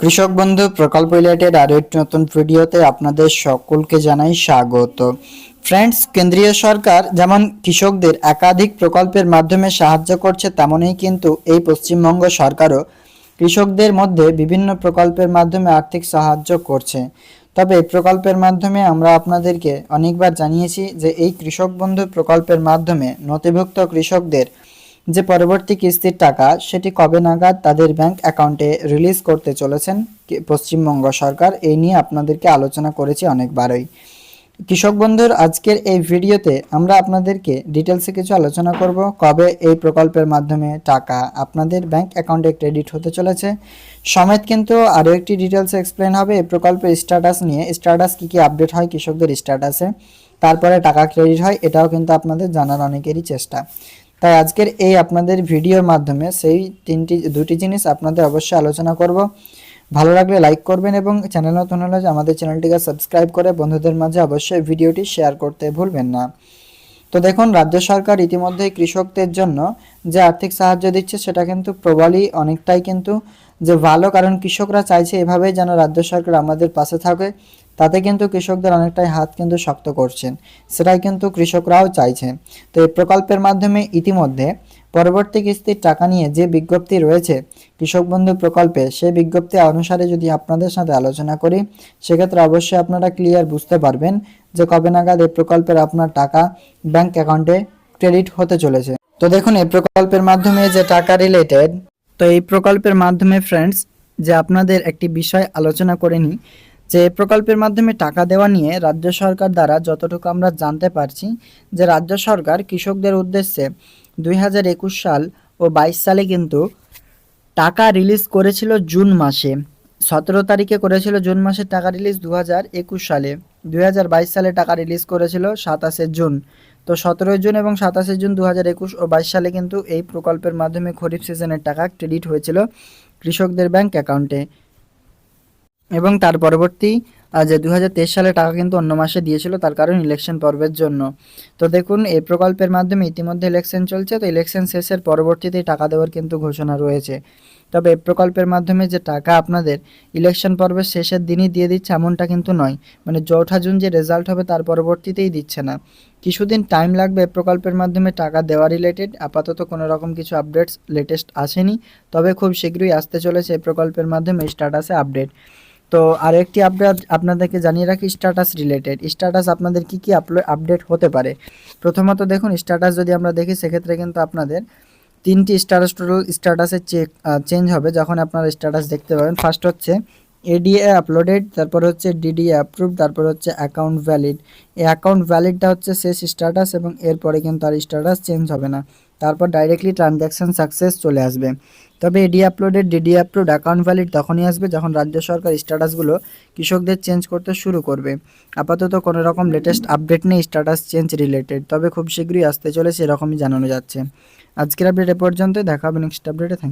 কৃষক বন্ধু, প্রকল্প রিলেটেড আরও একটি নতুন ভিডিওতে আপনাদের সকলকে জানাই স্বাগত। ফ্রেন্ডস কেন্দ্রীয় সরকার যেমন কৃষকদের একাধিক প্রকল্পের মাধ্যমে সাহায্য করছে, তেমনই কিন্তু এই পশ্চিমবঙ্গ সরকারও কৃষকদের মধ্যে বিভিন্ন প্রকল্পের মাধ্যমে আর্থিক সাহায্য করছে। তবে এই প্রকল্পের মাধ্যমে আমরা আপনাদেরকে অনেকবার জানিয়েছি যে এই কৃষক বন্ধু প্রকল্পের মাধ্যমে নথিভুক্ত কৃষকদের যে পরবর্তী কিস্তির টাকা, সেটি কবে নাগাদ তাদের ব্যাংক অ্যাকাউন্টে রিলিজ করতে চলেছেন পশ্চিমবঙ্গ সরকার এই নিয়ে আপনাদেরকে আলোচনা করেছি অনেকবারই। কৃষক বন্ধুর আজকের এই ভিডিওতে আমরা আপনাদেরকে ডিটেলসে কিছু আলোচনা করব, কবে এই প্রকল্পের মাধ্যমে টাকা আপনাদের ব্যাংক অ্যাকাউন্টে ক্রেডিট হতে চলেছে। সমেত কিন্তু আরও একটি ডিটেলসে এক্সপ্লেন হবে এই প্রকল্পের স্ট্যাটাস নিয়ে। স্ট্যাটাস কী কী আপডেট হয় কৃষকদের স্ট্যাটাসে তারপরে টাকা ক্রেডিট হয়, এটাও কিন্তু আপনাদের জানার অনেকেরই চেষ্টা। তাই আজকের এই আপনাদের ভিডিওর মাধ্যমে সেই তিনটি, দুটি জিনিস আপনাদের অবশ্যই আলোচনা করব। ভালো লাগলে লাইক করবেন এবং চ্যানেল নতুন হলে আমাদের চ্যানেলটিকে সাবস্ক্রাইব করে বন্ধুদের মাঝে অবশ্যই ভিডিওটি শেয়ার করতে ভুলবেন না। তো দেখুন, রাজ্য সরকার ইতিমধ্যেই কৃষকদের জন্য যে আর্থিক সাহায্য দিচ্ছে সেটা কিন্তু প্রবলই অনেকটাই কিন্তু যে ভালো, কারণ কৃষকরা চাইছে এভাবেই যেন রাজ্য সরকার আমাদের পাশে থাকে তাতে কিন্তু কৃষকদের অনেকটাই হাত কিন্তু শক্ত করছেন। সেটাই কিন্তু কৃষকরাও চাইছেন। তো এই প্রকল্পের মাধ্যমে ইতিমধ্যে পরবর্তী কিস্তির টাকা নিয়ে যে বিজ্ঞপ্তি রয়েছে কৃষক বন্ধু প্রকল্পে সেই বিজ্ঞপ্তি অনুসারে যদি আপনাদের সাথে আলোচনা করি, সেক্ষেত্রে অবশ্যই আপনারা ক্লিয়ার বুঝতে পারবেন যে কবে নাগাদ এই প্রকল্পের আপনার টাকা ব্যাংক অ্যাকাউন্টে ক্রেডিট হতে চলেছে। তো দেখুন, এই প্রকল্পের মাধ্যমে যে টাকা রিলেটেড তো এই প্রকল্পের মাধ্যমে ফ্রেন্ডস যে আপনাদের একটি বিষয় আলোচনা করে নিই যে প্রকল্পের মাধ্যমে টাকা দেওয়া নিয়ে রাজ্য সরকার দ্বারা যতটুকু আমরা জানতে পারছি যে রাজ্য সরকার কৃষকদের উদ্দেশ্যে দুই হাজার একুশ সাল ও বাইশ সালে কিন্তু টাকা রিলিজ করেছিল জুন মাসে। সতেরো তারিখে করেছিল জুন মাসের টাকা রিলিজ দু হাজার একুশ সালে। দুই হাজার বাইশ সালে টাকা রিলিজ করেছিল সাতাশে জুন। তো সতেরোই জুন এবং সাতাশে জুন দু হাজার একুশ ও বাইশ সালে কিন্তু এই প্রকল্পের মাধ্যমে খরিফ সিজনের টাকা ক্রেডিট হয়েছিল কৃষকদের ব্যাংক অ্যাকাউন্টে। এবং তার পরবর্তী যে দু হাজার তেইশ সালে টাকা কিন্তু অন্য মাসে দিয়েছিল, তার কারণ ইলেকশন পর্বের জন্য। তো দেখুন, এই প্রকল্পের মাধ্যমে ইতিমধ্যে ইলেকশন চলছে, তো ইলেকশন শেষের পরবর্তীতেই টাকা দেওয়ার কিন্তু ঘোষণা রয়েছে। তবে এই প্রকল্পের মাধ্যমে যে টাকা আপনাদের ইলেকশন পর্বের শেষের দিনই দিয়ে দিচ্ছে, এমনটা কিন্তু নয়। মানে চৌঠা জুন যে রেজাল্ট হবে, তার পরবর্তীতেই দিচ্ছে না। কিছুদিন টাইম লাগবে প্রকল্পের মাধ্যমে টাকা দেওয়া রিলেটেড আপাতত কোনো রকম কিছু আপডেটস লেটেস্ট আসেনি। তবে খুব শীঘ্রই আসতে চলেছে এই প্রকল্পের মাধ্যমে স্ট্যাটাসে আপডেট তো আর একটি আপডেট আপনাদেরকে জানিয়ে রাখি স্ট্যাটাস রিলেটেড স্ট্যাটাস আপনাদের কি কি আপডেট হতে পারে? প্রথমত দেখুন স্ট্যাটাস যদি আমরা দেখি, সেক্ষেত্রে কিন্তু আপনাদের তিনটি স্ট্যাটাস টোটাল স্ট্যাটাসে চেক চেঞ্জ হবে, যখন আপনারা স্ট্যাটাস দেখতে পাবেন। ফার্স্ট হচ্ছে এডিএ আপলোডেড তারপর হচ্ছে ডিডিএ অ্যাপ্রুভ তারপর হচ্ছে অ্যাকাউন্ট ভ্যালিড এই অ্যাকাউন্ট ভ্যালিডটা হচ্ছে শেষ স্ট্যাটাস এবং এরপরে কিন্তু আর স্ট্যাটাস চেঞ্জ হবে না। তারপর ডাইরেক্টলি ট্রানজ্যাকশান সাকসেস চলে আসবে। তবে এডি আপলোডের ডিডি আপলোড অ্যাকাউন্ট ভ্যালিড তখনই আসবে যখন রাজ্য সরকার স্ট্যাটাসগুলো কৃষকদের চেঞ্জ করতে শুরু করবে। আপাতত কোনো রকম লেটেস্ট আপডেট নেই স্ট্যাটাস চেঞ্জ রিলেটেড তবে খুব শীঘ্রই আসতে চলেছে এরকমই জানানো যাচ্ছে। আজকের আপডেট এ পর্যন্ত দেখা হবে নেক্সট আপডেটে থ্যাংক